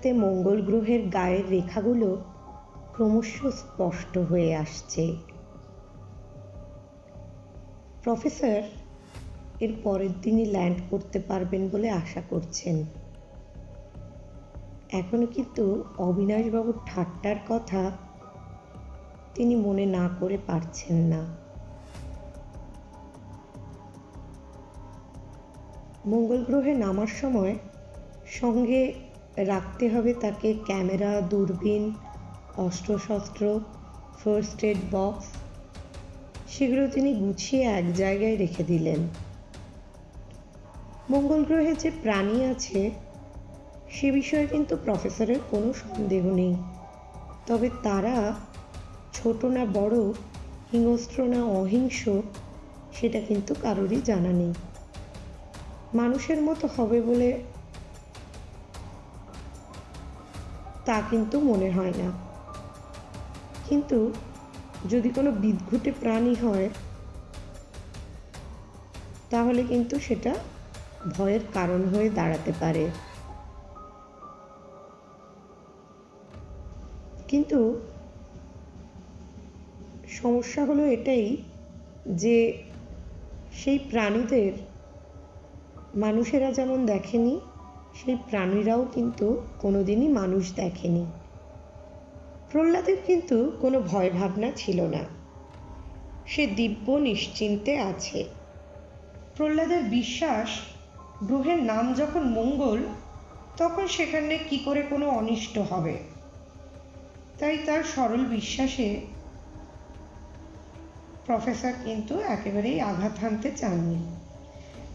আস্তে মঙ্গল গ্রহের গায়ের রেখাগুলো ক্রমশ স্পষ্ট হয়ে আসছে। প্রফেসর, এর পরের দিনই ল্যান্ড করতে পারবেন বলে আশা করছেন। এখনও কিন্তু অবিনাশবাবুর ঠাট্টার কথা তিনি মনে না করে পারছেন না। মঙ্গল গ্রহে নামার সময় সঙ্গে রাখতে হবে তাকে ক্যামেরা, দূরবীন, অস্ত্রশস্ত্র ফার্স্ট এড বক্স সেগুলো তিনি গুছিয়ে এক জায়গায় রেখে দিলেন। মঙ্গল গ্রহে যে প্রাণী আছে, সে বিষয়ে কিন্তু প্রফেসরের কোনো সন্দেহ নেই। তবে তারা ছোট না বড়, হিংস্র না অহিংস, সেটা কিন্তু কারোরই জানা নেই। মানুষের মতো হবে বলে তা কিন্তু মনে হয় না। কিন্তু যদি কোনো বিদঘুটে প্রাণী হয়, তাহলে কিন্তু সেটা ভয়ের কারণ হয়ে দাঁড়াতে পারে। কিন্তু সমস্যা হলো এটাই যে সেই প্রাণীদের মানুষেরা যেমন দেখেনি সেই প্রাণীরাও কিন্তু কোনোদিনই মানুষ দেখেনি। প্রহ্লাদের কিন্তু কোনো ভয় ভাবনা ছিল না। সে দিব্য নিশ্চিন্তে আছে। প্রহ্লাদের বিশ্বাস, গ্রহের নাম যখন মঙ্গল, তখন সেখানে কি করে কোনো অনিষ্ট হবে? তাই তার সরল বিশ্বাসে প্রফেসর কিন্তু একেবারেই আঘাত হানতে চাননি।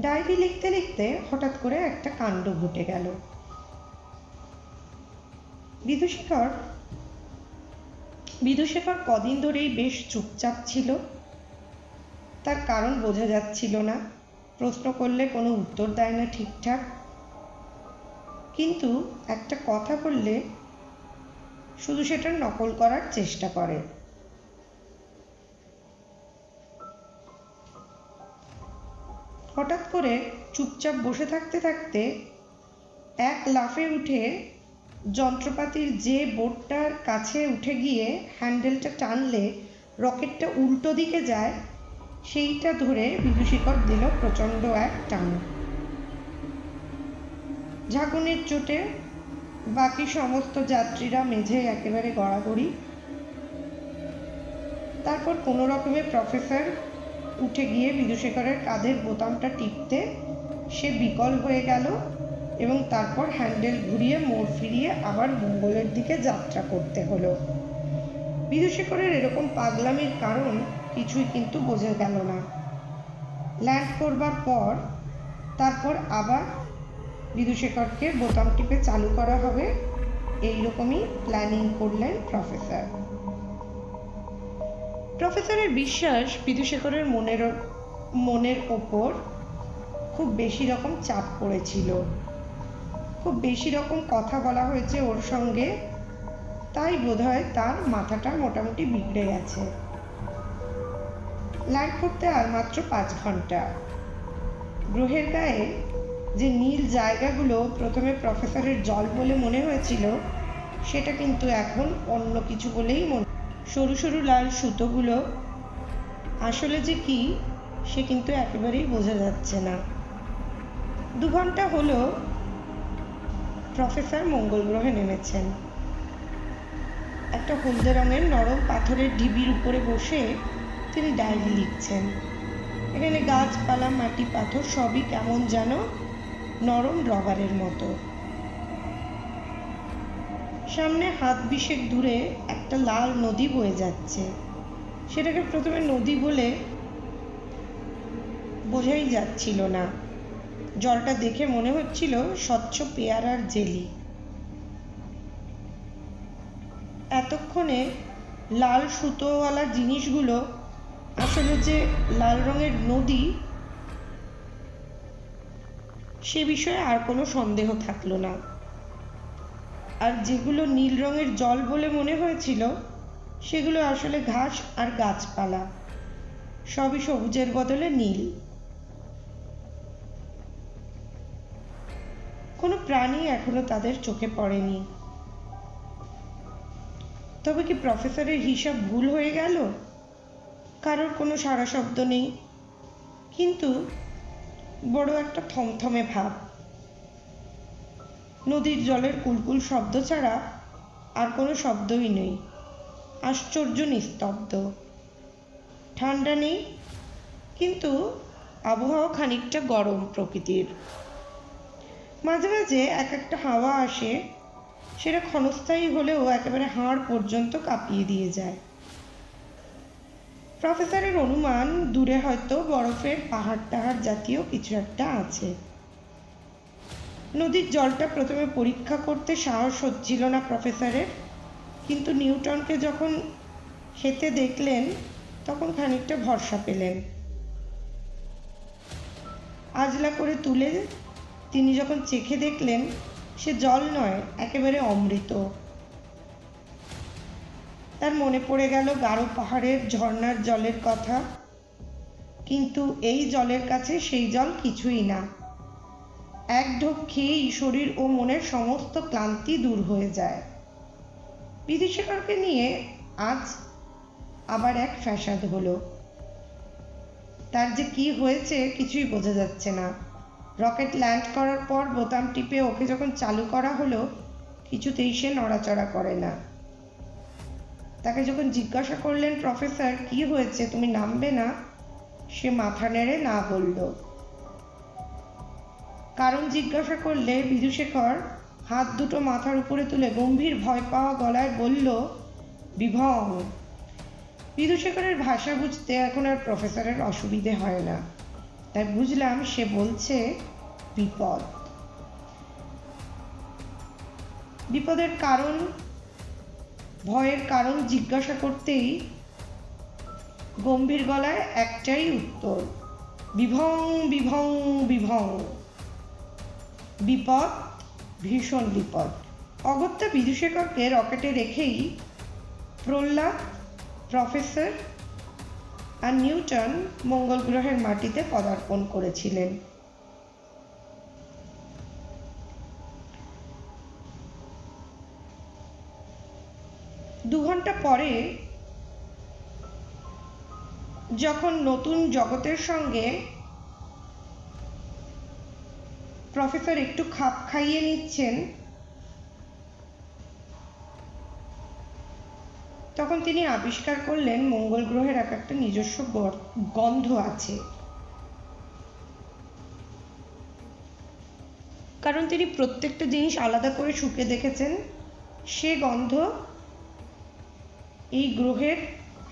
ডায়েরি লিখতে লিখতে হঠাৎ করে একটা কাণ্ড ঘটে গেল। বিদুশেখর বিদুশেখর কদিন ধরেই বেশ চুপচাপ ছিল। তার কারণ বোঝা যাচ্ছিল না। প্রশ্ন করলে কোনো উত্তর দেয় না ঠিকঠাক। কিন্তু একটা কথা বললে শুধু সেটার নকল করার চেষ্টা করে। হঠাৎ করে চুপচাপ বসে থাকতে থাকতে এক লাফে উঠে যন্ত্রপাতির যে বোর্ডটার কাছে উঠে গিয়ে হ্যান্ডেলটা টানলে রকেটটা উল্টো দিকে যায়, সেইটা ধরে বিদুশিকর দিল প্রচণ্ড এক টান। ঝাঁকুনির চোটে বাকি সমস্ত যাত্রীরা মেঝে একেবারে গড়াগড়ি। তারপর কোনো রকমে প্রফেসর উঠে গিয়ে বিদুশেখরের কাঁধের বোতামটা টিপতে সে বিকল হয়ে গেল এবং তারপর হ্যান্ডেল ঘুরিয়ে মোড় ফিরিয়ে আবার মঙ্গলের দিকে যাত্রা করতে হলো। বিদুশেখরের এরকম পাগলামির কারণ কিছুই কিন্তু বোঝা গেল না। ল্যান্ড করবার পর তারপর আবার বিদুশেখরকে বোতাম টিপে চালু করা হবে। এই রকমই প্ল্যানিং করলেন প্রফেসর। প্রফেসরের বিশ্বাস বিদুশেখরের মনের মনের ওপর খুব বেশি রকম চাপ পড়েছিল। খুব বেশি রকম কথা বলা হয়েছে ওর সঙ্গে, তাই বোধহয় তার মাথাটা মোটামুটি বিগড়ে গেছে। ল্যান্ড করতে আর মাত্র পাঁচ ঘণ্টা। গ্রহের গায়ে যে নীল জায়গাগুলো প্রথমে প্রফেসরের জল বলে মনে হয়েছিল, সেটা কিন্তু এখন অন্য কিছু বলেই মনে সরু সরু লাল সুতোগুলো। আসলে যে কি, সে কিন্তু একেবারেই বোঝা যাচ্ছে না। দু ঘণ্টা হলো প্রফেসর মঙ্গল গ্রহে নেমেছেন। একটা হলদে রঙের নরম পাথরের ঢিবির উপরে বসে তিনি ডায়েরি লিখছেন। এখানে গাছপালা, মাটি, পাথর সবই কেমন যেন নরম রবারের মতো। সামনে হাত বিশেক দূরে একটা লাল নদী বয়ে যাচ্ছে। সেটাকে প্রথমে নদী বলে বোঝাই যাচ্ছিল না। জলটা দেখে মনে হচ্ছিল স্বচ্ছ পেয়ারার জেলি। এতক্ষণে লাল সুতোওয়ালা জিনিসগুলো আসলে যে লাল রঙের নদী, সে বিষয়ে আর কোনো সন্দেহ থাকল না। আর যেগুলো নীল রঙের জল বলে মনে হয়েছিল, সেগুলো আসলে ঘাস আর গাছপালা। সবই সবুজের বদলে নীল। কোনো প্রাণী এখনও তাদের চোখে পড়েনি। তবে কি প্রফেসরের হিসাব ভুল হয়ে গেল? কারোর কোনো সারা শব্দ নেই। কিন্তু বড় একটা থমথমে ভাব। নদীর জলের কুলকুল শব্দ ছাড়া আর কোনো শব্দই নেই। আশ্চর্য নিস্তব্ধ। ঠান্ডা নেই, কিন্তু আবহাওয়া খানিকটা গরম প্রকৃতির। মাঝে মাঝে এক একটা হাওয়া আসে, সেটা ক্ষণস্থায়ী হলেও একেবারে হাড় পর্যন্ত কাঁপিয়ে দিয়ে যায়। প্রফেসরের অনুমান, দূরে হয়তো বরফের পাহাড় টাহাড় জাতীয় কিছু একটা আছে। নদীর জলটা প্রথমে পরীক্ষা করতে সাহস হচ্ছিল না প্রফেসরের। কিন্তু নিউটনকে যখন খেতে দেখলেন, তখন খানিকটা ভরসা পেলেন। আজলা করে তুলে তিনি যখন চেখে দেখলেন, সে জল নয়, একেবারে অমৃত। তার মনে পড়ে গেল গাঢ় পাহাড়ের ঝর্ণার জলের কথা। কিন্তু এই জলের কাছে সেই জল কিছুই না। এক ঢোক খেয়েই শরীর ও মনের সমস্ত ক্লান্তি দূর হয়ে যায়। বিধিশেখরকে নিয়ে আজ আবার এক ফ্যাসাদ হলো। তার যে কি হয়েছে কিছুই বোঝা যাচ্ছে না। রকেট ল্যান্ড করার পর বোতাম টিপে ওকে যখন চালু করা হলো, কিছুতেই সে নড়াচড়া করে না। তাকে যখন জিজ্ঞাসা করলেন, প্রফেসর, কি হয়েছে? তুমি নামবে না? সে মাথা নেড়ে না বলল। কারণ জিজ্ঞাসা করলে বিদুশেখর হাত দুটো মাথার উপরে তুলে গম্ভীর ভয় পাওয়া গলায় বলল, বিভং বিদুশেখরের ভাষা বুঝতে এখন আর প্রফেসরের অসুবিধে হয় না। তাই বুঝলাম সে বলছে, বিপদ। বিপদের কারণ, ভয়ের কারণ জিজ্ঞাসা করতেই গম্ভীর গলায় একটাই উত্তর, বিভং বিভং বিভং। বিপদ, ভীষণ বিপদ। অগত্যা বিদুশেখরকে রকেটে রেখেই প্রহ্লাদ, প্রফেসর আর নিউটন মঙ্গল গ্রহের মাটিতে পদার্পণ করেছিলেন। দু ঘণ্টা পরে যখন নতুন জগতের সঙ্গে প্রফেসর একটু খাপ খাইয়ে নিচ্ছেন। তখন তিনি আবিষ্কার করলেন, মঙ্গল গ্রহের এক একটা নিজস্ব গন্ধ আছে। কারণ তিনি প্রত্যেকটা জিনিস আলাদা করে শুকে দেখেছেন, সে গন্ধ এই গ্রহের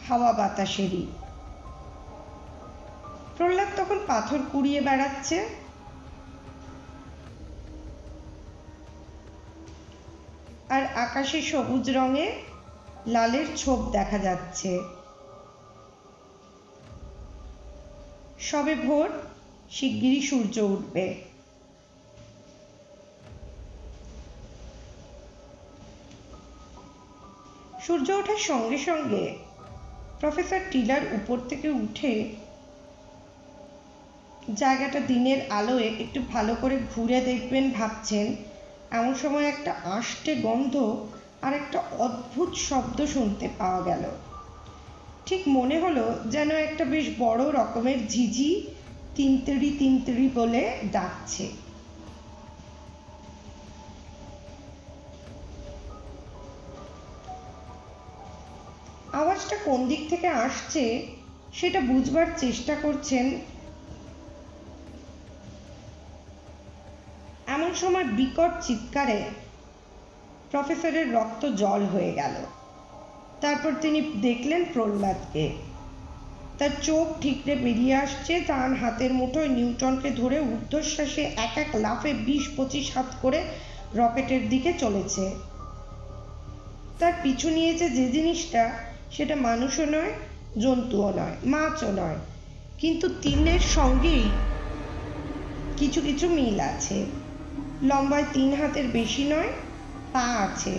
হাওয়া বাতাসেরই। প্রহ্লাদ তখন পাথর কুড়িয়ে বেড়াচ্ছে। আর আকাশে সবুজ রঙে লালের ছোপ দেখা যাচ্ছে। সবে ভোর শিগগিরই সূর্য উঠবে। সূর্য ওঠার সঙ্গে সঙ্গে প্রফেসর টিলার উপর থেকে উঠে জায়গাটা দিনের আলোয় একটু ভালো করে ঘুরে দেখবেন ভাবছেন। এমন সময় একটা আষ্টে গন্ধ আর একটা অদ্ভুত শব্দ শুনতে পাওয়া গেল। ঠিক মনে হলো যেন একটা বেশ বড় রকমের ঝিঝি তিনতিড়ি তিনতিড়ি বলে ডাকছে। আওয়াজটা কোন দিক থেকে আসছে সেটা বুঝবার চেষ্টা করছেন সময় বিকট চিৎকারে প্রফেসরের রক্ত জল হয়ে গেল। তারপর তিনি দেখলেন প্রহ্লাদকে। তার চোখ ঠিকরে বেরিয়ে আসছে তার হাতের মুঠোয় নিউটনকে ধরে ঊর্ধ্বশ্বাসে এক এক লাফে বিশ পঁচিশ হাত করে রকেটের দিকে চলেছে। তার পিছু নিয়েছে যে জিনিসটা, সেটা মানুষও নয়, জন্তুও নয়, মাছও নয়। কিন্তু তিনের সঙ্গেই কিছু কিছু মিল আছে। লম্বায় তিন হাতের বেশি নয়, পা আছে।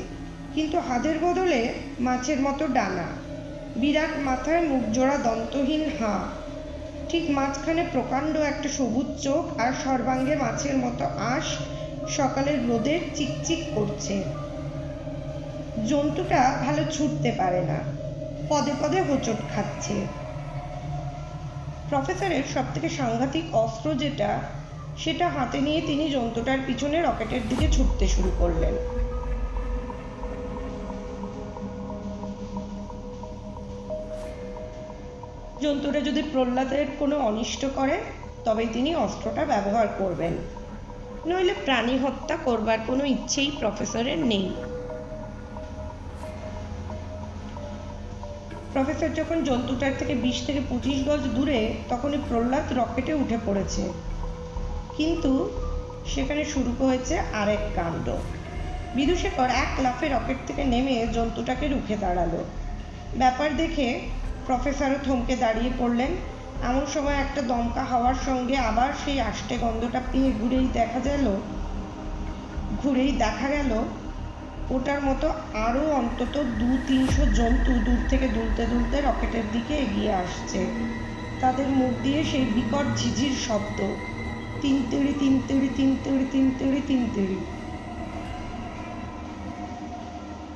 কিন্তু হাতের বদলে মাছের মতো ডানা। বিরাট মাথায় মুখজোড়া দন্তহীন হা। ঠিক মাঝখানে প্রকাণ্ড একটা সবুজ চোখ আর সর্বাঙ্গে মাছের মতো আঁশ সকালের রোদে চিকচিক করছে। জন্তুটা ভালো ছুটতে পারে না। পদে পদে হোঁচট খাচ্ছে। প্রফেসরের সব থেকে সাংঘাতিক অস্ত্র যেটা সেটা হাতে নিয়ে তিনি জন্তুটার পিছনে রকেটের দিকে ছুটতে শুরু করলেন। জন্তুটা যদি প্রহ্লাদের কোনো অনিষ্ট করে তবেই তিনি অস্ত্রটা ব্যবহার করবেন। নইলে প্রাণী হত্যা করবার কোনো ইচ্ছেই প্রফেসরের নেই। প্রফেসর যখন জন্তুটার থেকে বিশ থেকে পঁচিশ গজ দূরে, তখনই প্রহ্লাদ রকেটে উঠে পড়েছে। কিন্তু সেখানে শুরু হয়েছে আরেক কাণ্ড। বিদুশেখর এক লাফে রকেট থেকে নেমে জন্তুটাকে রুখে দাঁড়াল। ব্যাপার দেখে প্রফেসরও থমকে দাঁড়িয়ে পড়লেন। এমন সময় একটা দমকা হাওয়ার সঙ্গে আবার সেই আষ্টে গন্ধটা পেয়ে ঘুরেই দেখা গেল, ঘুরেই দেখা গেল ওটার মতো আরও অন্তত দু তিনশো জন্তু দূর থেকে দুলতে দুলতে রকেটের দিকে এগিয়ে আসছে। তাদের মুখ দিয়ে সেই বিকট ঝিঝির শব্দ। তিন তিড়ি তিন তিড়ি তিন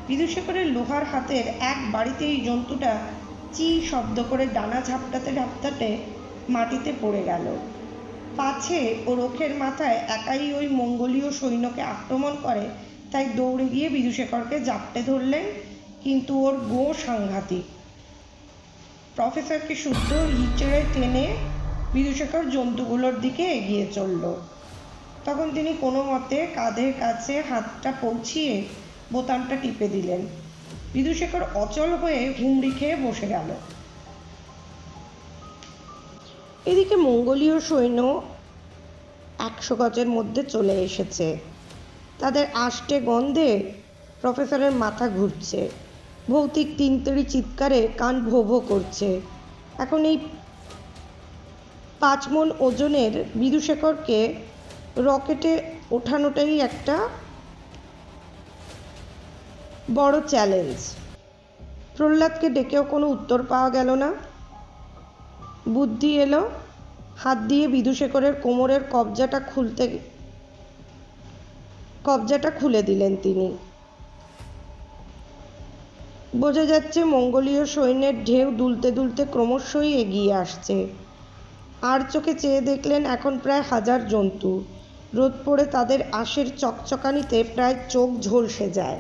বিদুশেখরের লোহার হাতের এক বাড়িতেই জন্তুটা চি শব্দ করে ডানা ঝাপটাতে ঝাপটাতে মাটিতে পড়ে গেল। পাছে ও রোখের মাথায় একাই ওই মঙ্গোলীয় সৈন্যকে আক্রমণ করে, তাই দৌড়ে গিয়ে বিদুশেখরকে জাপটে ধরলেন, কিন্তু ওর গো সাংঘাতিক প্রফেসরকে শুদ্ধ হিচড়ে টেনে বিদুশেখর জন্তুগুলোর দিকে এগিয়ে চলল। তখন তিনি কোনো মতে কাঁধের কাছে হাতটা পৌঁছিয়ে বোতামটা টিপে দিলেন। বিদুশেখর অচল হয়ে হুমড়ি খেয়ে বসে গেল। এদিকে মঙ্গোলীয় সৈন্য একশো গজের মধ্যে চলে এসেছে। তাদের আষ্টে গন্ধে প্রফেসরের মাথা ঘুরছে। ভৌতিক তিনতড়ি চিৎকারে কান ভো ভো করছে। এখন এই পাঁচ মন ওজনের বিদুশেখরকে রকেটে ওঠানোটাই একটা বড় চ্যালেঞ্জ। প্রহ্লাদকে ডেকেও কোনো উত্তর পাওয়া গেল না। বুদ্ধি এলো, হাত দিয়ে বিদুশেখরের কোমরের কবজাটা খুলতে কবজাটা খুলে দিলেন তিনি। বোঝা যাচ্ছে মঙ্গোলীয় সৈন্যের ঢেউ দুলতে দুলতে ক্রমশই এগিয়ে আসছে। আর চোখে চেয়ে দেখলেন এখন প্রায় হাজার জন্তু। রোদ পড়ে তাদের আশের চকচকানিতে প্রায় চোখ ঝলসে যায়।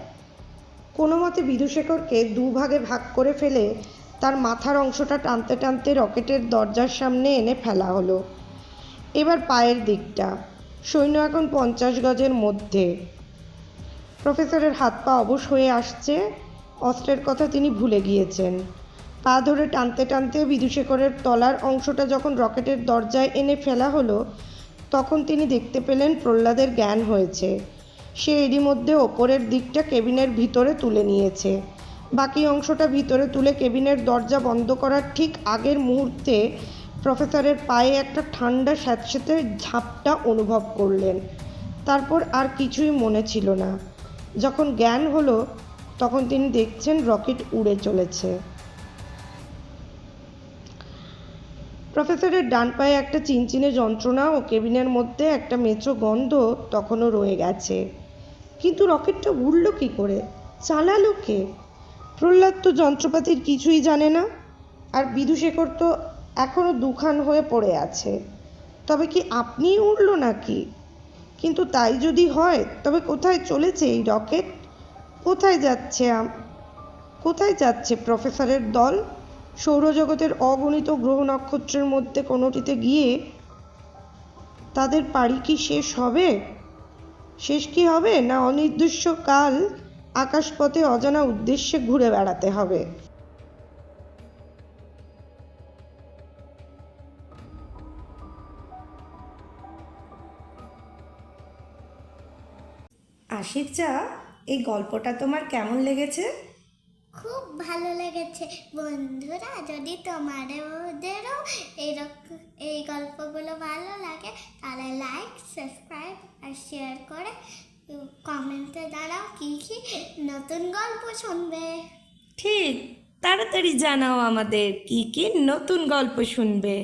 কোনো মতে বিদুশেখরকে দুভাগে ভাগ করে ফেলে তার মাথার অংশটা টানতে টানতে রকেটের দরজার সামনে এনে ফেলা হলো। এবার পায়ের দিকটা। সৈন্য এখন পঞ্চাশ গজের মধ্যে। প্রফেসরের হাত পা অবশ হয়ে আসছে। অস্ত্রের কথা তিনি ভুলে গিয়েছেন। পা ধরে টানতে টানতে বিদুশেখরের তলার অংশটা যখন রকেটের দরজায় এনে ফেলা হলো, তখন তিনি দেখতে পেলেন প্রহ্লাদের জ্ঞান হয়েছে। সে এরই মধ্যে ওপরের দিকটা কেবিনের ভিতরে তুলে নিয়েছে। বাকি অংশটা ভিতরে তুলে কেবিনের দরজা বন্ধ করার ঠিক আগের মুহূর্তে প্রফেসরের পায়ে একটা ঠান্ডা স্যাঁতস্যাঁতে ঝাপটা অনুভব করলেন। তারপর আর কিছুই মনে ছিল না। যখন জ্ঞান হলো, তখন তিনি দেখছেন রকেট উড়ে চলেছে। প্রফেসরের ডান পায়ে একটা চিনচিনে যন্ত্রণা ও কেবিনের মধ্যে একটা মেচো গন্ধ তখনও রয়ে গেছে। কিন্তু রকেটটা উড়ল কী করে? চালালো কে? প্রহ্লাদ তো যন্ত্রপাতির কিছুই জানে না, আর বিদুশেখর তো এখনও দুখান হয়ে পড়ে আছে। তবে কি আপনিই উড়ল নাকি? কিন্তু তাই যদি হয়, তবে কোথায় চলেছে এই রকেট? কোথায় যাচ্ছে কোথায় যাচ্ছে প্রফেসরের দল? সৌরজগতের অগণিত গ্রহ নক্ষত্রের মধ্যে কোনোটিতে গিয়ে তাদের পাড়ি কি শেষ হবে? শেষ কি হবে? না অনির্দিষ্টকাল আকাশপথে অজানা উদ্দেশ্যে ঘুরে বেড়াতে হবে? আশিক চা, এই গল্পটা তোমার কেমন লেগেছে? ভালো লেগেছে। বন্ধুরা, যদি তোমাদেরও এরকম, এই গল্পগুলো ভালো লাগে, তাহলে লাইক সাবস্ক্রাইব আর শেয়ার করে কমেন্টে দাঁড়াও কী কী নতুন গল্প শুনবে। ঠিক, তাড়াতাড়ি জানাও আমাদের কী কী নতুন গল্প শুনবে।